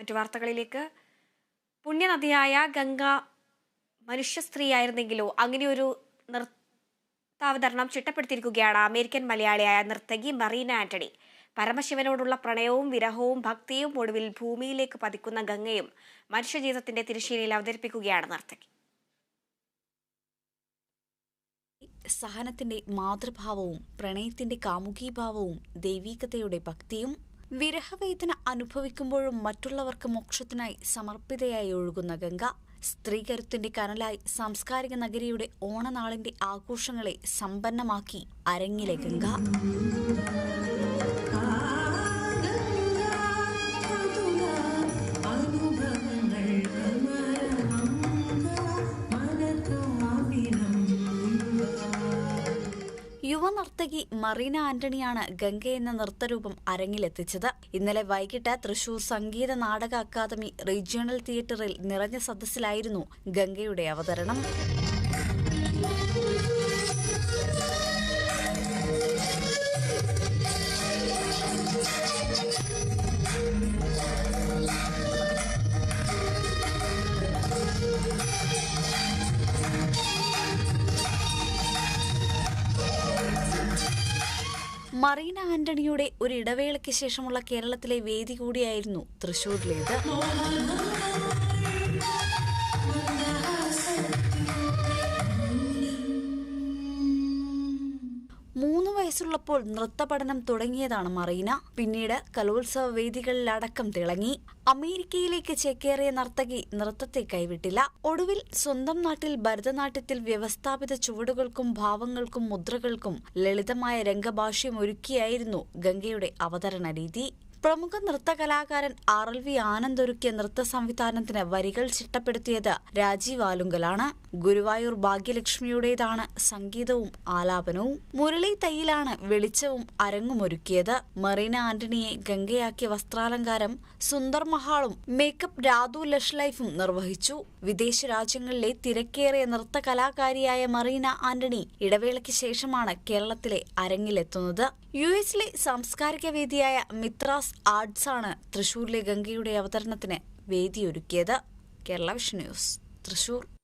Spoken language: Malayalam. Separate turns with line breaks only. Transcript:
മറ്റു വാർത്തകളിലേക്ക്. പുണ്യനദിയായ ഗംഗ മനുഷ്യ സ്ത്രീയായിരുന്നെങ്കിലോ അങ്ങനെയൊരു നൃത്താവതരണം ചിട്ടപ്പെടുത്തിയിരിക്കുകയാണ് അമേരിക്കൻ മലയാളിയായ നർത്തകി മറീന ആന്റണി. പരമശിവനോടുള്ള പ്രണയവും വിരഹവും ഭക്തിയും ഒടുവിൽ ഭൂമിയിലേക്ക് പതിക്കുന്ന ഗംഗയും മനുഷ്യജീവിതത്തിന്റെ തിരശ്ശീലയിൽ അവതരിപ്പിക്കുകയാണ് നർത്തകി.
സഹനത്തിന്റെ മാതൃഭാവവും പ്രണയത്തിന്റെ കാമുകീഭാവവും ദൈവീകതയുടെ ഭക്തിയും വിരഹവേദന അനുഭവിക്കുമ്പോഴും മറ്റുള്ളവർക്ക് മോക്ഷത്തിനായി സമർപ്പിതയായി ഒഴുകുന്ന ഗംഗ. സ്ത്രീകരുത്തിന്റെ കനലായി സാംസ്കാരിക നഗരിയുടെ ഓണനാളിന്റെ ആഘോഷങ്ങളെ സമ്പന്നമാക്കി അരങ്ങിലെ ഗംഗ. യുവനർത്തകി മറീന ആന്റണിയാണ് ഗംഗ എന്ന നൃത്തരൂപം അരങ്ങിലെത്തിച്ചത്. ഇന്നലെ വൈകിട്ട് തൃശൂർ സംഗീത നാടക അക്കാദമി റീജിയണൽ തിയേറ്ററിൽ നിറഞ്ഞ സദസ്സിലായിരുന്നു ഗംഗയുടെ അവതരണം. മറീന ആന്റണിയുടെ ഒരു ഇടവേളയ്ക്ക് ശേഷമുള്ള കേരളത്തിലെ വേദി കൂടിയായിരുന്നു തൃശൂരിലേത് വയസ്സുള്ളപ്പോൾ നൃത്തപഠനം തുടങ്ങിയതാണ് മറീന. പിന്നീട് കലോത്സവ വേദികളിലടക്കം തിളങ്ങി. അമേരിക്കയിലേക്ക് ചേക്കേറിയ നർത്തകി നൃത്തത്തെ കൈവിട്ടില്ല. ഒടുവിൽ സ്വന്തം നാട്ടിൽ ഭരതനാട്യത്തിൽ വ്യവസ്ഥാപിത ചുവടുകൾക്കും ഭാവങ്ങൾക്കും മുദ്രകൾക്കും ലളിതമായ രംഗഭാഷ്യം ഒരുക്കിയായിരുന്നു ഗംഗയുടെ അവതരണ രീതി പ്രമുഖ നൃത്ത കലാകാരൻ ആർ എൽ വി ആനന്ദ് ഒരുക്കിയ നൃത്ത സംവിധാനത്തിന് വരികൾ ചിട്ടപ്പെടുത്തിയത് രാജീവ് ആലുങ്കലാണ്. ഗുരുവായൂർ ഭാഗ്യലക്ഷ്മിയുടേതാണ് സംഗീതവും ആലാപനവും. മുരളി തയ്യിലാണ് വെളിച്ചവും അരങ്ങുമൊരുക്കിയത് മറീന ആന്റണിയെ ഗംഗയാക്കിയ വസ്ത്രാലങ്കാരം സുന്ദർ മഹാളും മേക്കപ്പ് രാധു ലഷ് ലൈഫും നിർവഹിച്ചു. വിദേശ രാജ്യങ്ങളിലെ തിരക്കേറിയ നൃത്ത കലാകാരിയായ മറീന ആന്റണി ഇടവേളയ്ക്ക് ശേഷമാണ് കേരളത്തിലെ അരങ്ങിലെത്തുന്നത്. യു എസിലെ സാംസ്കാരിക വേദിയായ മിത്രാസ് ആർട്സ് ആണ് തൃശ്ശൂരിലെ ഗംഗയുടെ അവതരണത്തിന് വേദിയൊരുക്കിയത്. Kerala vision news Thrissur.